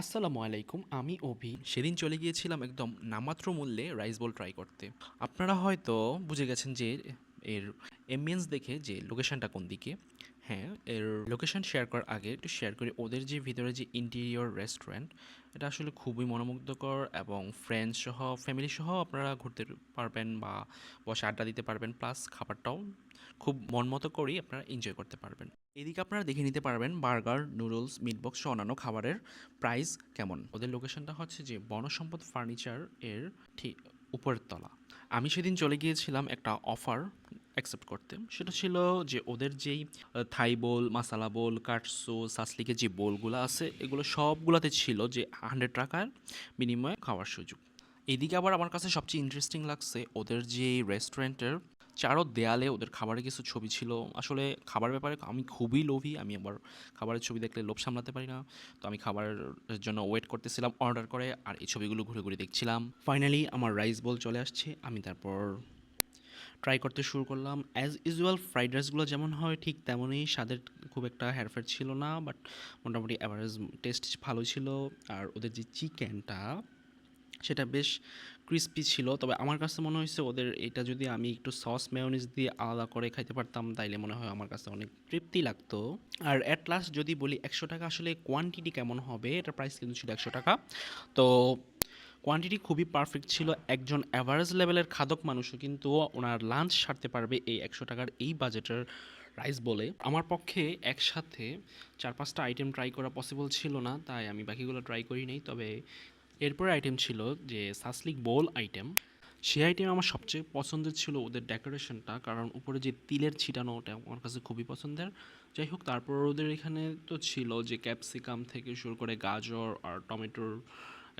আসসালামু আলাইকুম, আমি অভি। সেদিন চলে গিয়েছিলাম একদম নামাত্র মূল্যে রাইস বল ট্রাই করতে। আপনারা হয়তো বুঝে গেছেন যে এর এমবিয়েন্স দেখে যে লোকেশনটা কোন দিকে। হ্যাঁ এর লোকেশন শেয়ার করার আগে একটু শেয়ার করি। ওদের যে ভিতরে যে ইন্টেরিয়র রেস্টুরেন্ট এটা আসলে খুবই মনোমুগ্ধকর এবং ফ্রেন্ডস সহ ফ্যামিলি সহ আপনারা ঘুরতে পারবেন বা বসে আড্ডা দিতে পারবেন। প্লাস খাবারটাও খুব মন মতো করেই আপনারা এনজয় করতে পারবেন। এদিকে আপনারা দেখে নিতে পারবেন বার্গার নুডলস মিটবক্স সহ অন্যান্য খাবারের প্রাইস কেমন। ওদের লোকেশনটা হচ্ছে যে বনসম্পদ ফার্নিচার এর ঠিক উপরের তলা। আমি সেদিন চলে গিয়েছিলাম একটা অফার অ্যাকসেপ্ট করতে সেটা ছিল যে ওদের যেই থাই বোল, মাসালা বোল, কাটসো, সাসলিকে যে বোলগুলো আছে, এগুলো সবগুলোতে ছিল যে হান্ড্রেড টাকার বিনিময়ে খাওয়ার সুযোগ। এদিকে আবার আমার কাছে সবচেয়ে ইন্টারেস্টিং লাগছে ওদের যে রেস্টুরেন্টের চারো দেয়ালে ওদের খাবারের কিছু ছবি ছিল। আসলে খাবার ব্যাপারে আমি খুবই লোভী, আমি আবার খাবারের ছবি দেখলে লোভ সামলাতে পারি না। তো আমি খাবারের জন্য ওয়েট করতেছিলাম অর্ডার করে, আর এই ছবিগুলো ঘুরে ঘুরে দেখছিলাম। ফাইনালি আমার রাইস বল চলে আসছে, আমি তারপর ট্রাই করতে শুরু করলাম। অ্যাজ ইউজুয়াল ফ্রাইড রাইসগুলো যেমন হয় ঠিক তেমনই স্বাদের খুব একটা হেরফের ছিল না বাট মোটামুটি অ্যাভারেজ টেস্ট ভালো ছিল। আর ওদের যে চিকেনটা, সেটা বেশ ক্রিস্পি ছিল। তবে আমার কাছে মনে হয়েছে ওদের এটা যদি আমি একটু সস মেয়নিজ দিয়ে আলাদা করে খাইতে পারতাম, তাইলে মনে হয় আমার কাছে অনেক তৃপ্তি লাগতো। আর অ্যাট লাস্ট যদি বলি একশো টাকা, আসলে কোয়ান্টিটি কেমন হবে? এটার প্রাইস কিন্তু ছিল একশো টাকা। তো কোয়ান্টিটি খুবই পারফেক্ট ছিল একজন অ্যাভারেজ লেভেলের খাদক মানুষও, কিন্তু ওনার লাঞ্চ সারতে পারবে এই একশো টাকার এই বাজেটের রাইস বলে। আমার পক্ষে একসাথে চার পাঁচটা আইটেম ট্রাই করা পসিবল ছিল না, তাই আমি বাকিগুলো ট্রাই করি নাই। তবে এরপরে আইটেম ছিল যে সাসলিক বোল আইটেম সেই আইটেম আমার সবচেয়ে পছন্দের ছিল ওদের ডেকোরেশনটা কারণ উপরে যে তিলের ছিটানো, ওটা আমার কাছে খুবই পছন্দের। যাই হোক, তারপর ওদের এখানে তো ছিল যে ক্যাপসিকাম থেকে শুরু করে গাজর আর টমেটোর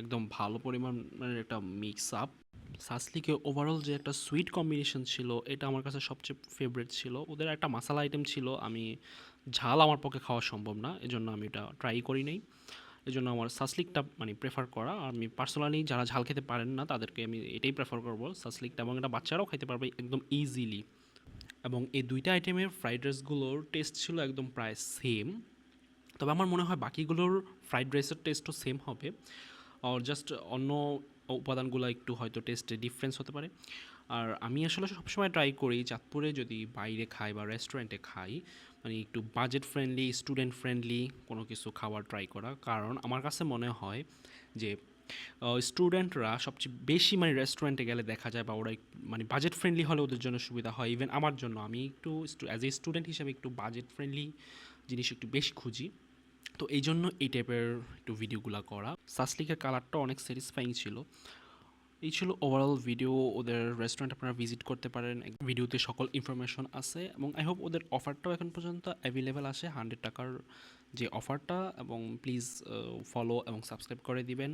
একদম ভালো পরিমাণের একটা মিক্স আপ সাসলিকে ওভারঅল যে একটা সুইট কম্বিনেশন ছিল, এটা আমার কাছে সবচেয়ে ফেভারিট ছিল। ওদের একটা মশালা আইটেম ছিল, আমি ঝাল আমার পক্ষে খাওয়া সম্ভব না, এজন্য আমি এটা ট্রাই করি নাই। এজন্য আমার সাসলিকটা মানে প্রেফার করা। আর আমি পার্সোনালি যারা ঝাল খেতে পারেন না, তাদেরকে আমি এটাই প্রেফার করব, সাসলিকটা এবং এটা বাচ্চারাও খেতে পারবে একদম ইজিলি এবং এই দুইটা আইটেমের ফ্রাইড রাইসগুলোর টেস্ট ছিল একদম প্রায় সেম তবে আমার মনে হয় বাকিগুলোর ফ্রাইড রাইসের টেস্টও সেম হবে। আর জাস্ট অন্য উপাদানগুলো একটু হয়তো টেস্টে ডিফারেন্স হতে পারে। আর আমি আসলে সবসময় ট্রাই করি চাঁদপুরে যদি বাইরে খাই বা রেস্টুরেন্টে খাই মানে একটু বাজেট ফ্রেন্ডলি স্টুডেন্ট ফ্রেন্ডলি কোনো কিছু খাবার ট্রাই করা। কারণ আমার কাছে মনে হয় যে স্টুডেন্টরা সবচেয়ে বেশি মানে রেস্টুরেন্টে গেলে দেখা যায় বা ওরা মানে বাজেট ফ্রেন্ডলি হলে ওদের জন্য সুবিধা হয়। ইভেন আমার জন্য আমি একটু অ্যাজ এ স্টুডেন্ট হিসেবে একটু বাজেট ফ্রেন্ডলি জিনিস একটু বেশি খুঁজি। তো এই জন্য এই টাইপের একটু ভিডিওগুলো করা। সাসলিকের কালারটা অনেক স্যাটিসফাইং ছিল। এই ছিল ওভারঅল ভিডিও ওদের রেস্টুরেন্ট আপনারা ভিজিট করতে পারেন। ভিডিওতে সকল ইনফরমেশন আছে এবং আই হোপ ওদের অফারটাও এখন পর্যন্ত অ্যাভেলেবেল আছে। হান্ড্রেড টাকার যে অফারটা এবং প্লিজ ফলো এবং সাবস্ক্রাইব করে দিবেন।